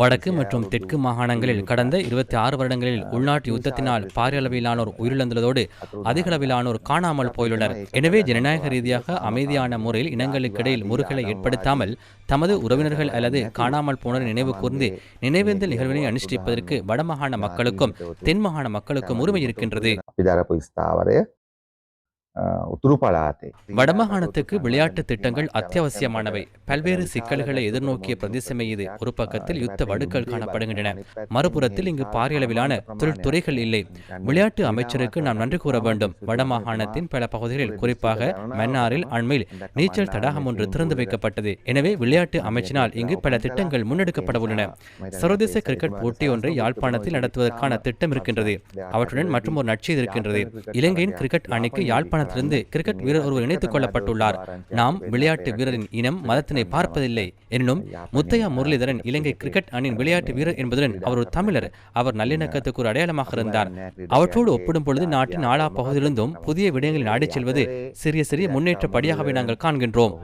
வடக்கு மற்றும் தெற்கு மாகாணங்களில் கடந்த இருபத்தி ஆறு வருடங்களில் உள்நாட்டு யுத்தத்தினால் பாரிய அளவிலானோர் உயிரிழந்துள்ளதோடு அதிக அளவிலானோர் காணாமல் போயுள்ளனர். எனவே ஜனநாயக ரீதியாக அமைதியான முறையில் இனங்களுக்கிடையில் முறுகலை ஏற்படுத்தாமல் தமது உறவினர்கள் அல்லது காணாமல் போன நினைவு கூர்ந்து நினைவேந்த நிகழ்வினை அனுஷ்டிப்பதற்கு வடமாகாண மக்களுக்கும் தென் மாகாண மக்களுக்கும் உரிமை இருக்கின்றது. வடமாகாணத்துக்கு விளையாட்டு திட்டங்கள் அத்தியாவசியமானவை. பல்வேறு சிக்கல்களை எதிர்நோக்கிய பிரதேசமே இது. ஒரு பக்கத்தில் யுத்த வடுக்கள் காணப்படுகின்றன. மறுபுறத்தில் இங்கு பாரியளவிலான தொழில்துறைகள் இல்லை. விளையாட்டு அமைச்சருக்கு நாம் நன்றி கூற வேண்டும். வடமாகாணத்தின் பல பகுதிகளில் குறிப்பாக மன்னாரில் அண்மையில் நீச்சல் தடாகம் ஒன்று திறந்து வைக்கப்பட்டது. எனவே விளையாட்டு அமைச்சினால் இங்கு பல திட்டங்கள் முன்னெடுக்கப்பட உள்ளன. சர்வதேச கிரிக்கெட் போட்டி ஒன்றை யாழ்ப்பாணத்தில் நடத்துவதற்கான திட்டம் இருக்கின்றது. அவற்றுடன் மற்றும் ஒரு நட்சி இருக்கின்றது. இலங்கையின் கிரிக்கெட் அணிக்கு யாழ்ப்பாண யாழ்ப்பாணத்திலிருந்து கிரிக்கெட் வீரர் ஒருவர் இணைத்துக் கொள்ளப்பட்டுள்ளார் நாம் விளையாட்டு வீரரின் இனம் மதத்தினை பார்ப்பதில்லை எனினும் முத்தையா முரளிதரன் இலங்கை கிரிக்கெட் அணியின் விளையாட்டு வீரர் என்பதுடன் அவர் ஒரு தமிழர் அவர் நல்லிணக்கத்துக்கு ஒரு அடையாளமாக இருந்தார் அவற்றோடு ஒப்பிடும் பொழுது நாட்டின் நாலா பகுதியிலிருந்தும் புதிய விடயங்களில் நாடிச் செல்வது சிறிய சிறிய முன்னேற்ற படியாகவே நாங்கள் காண்கின்றோம்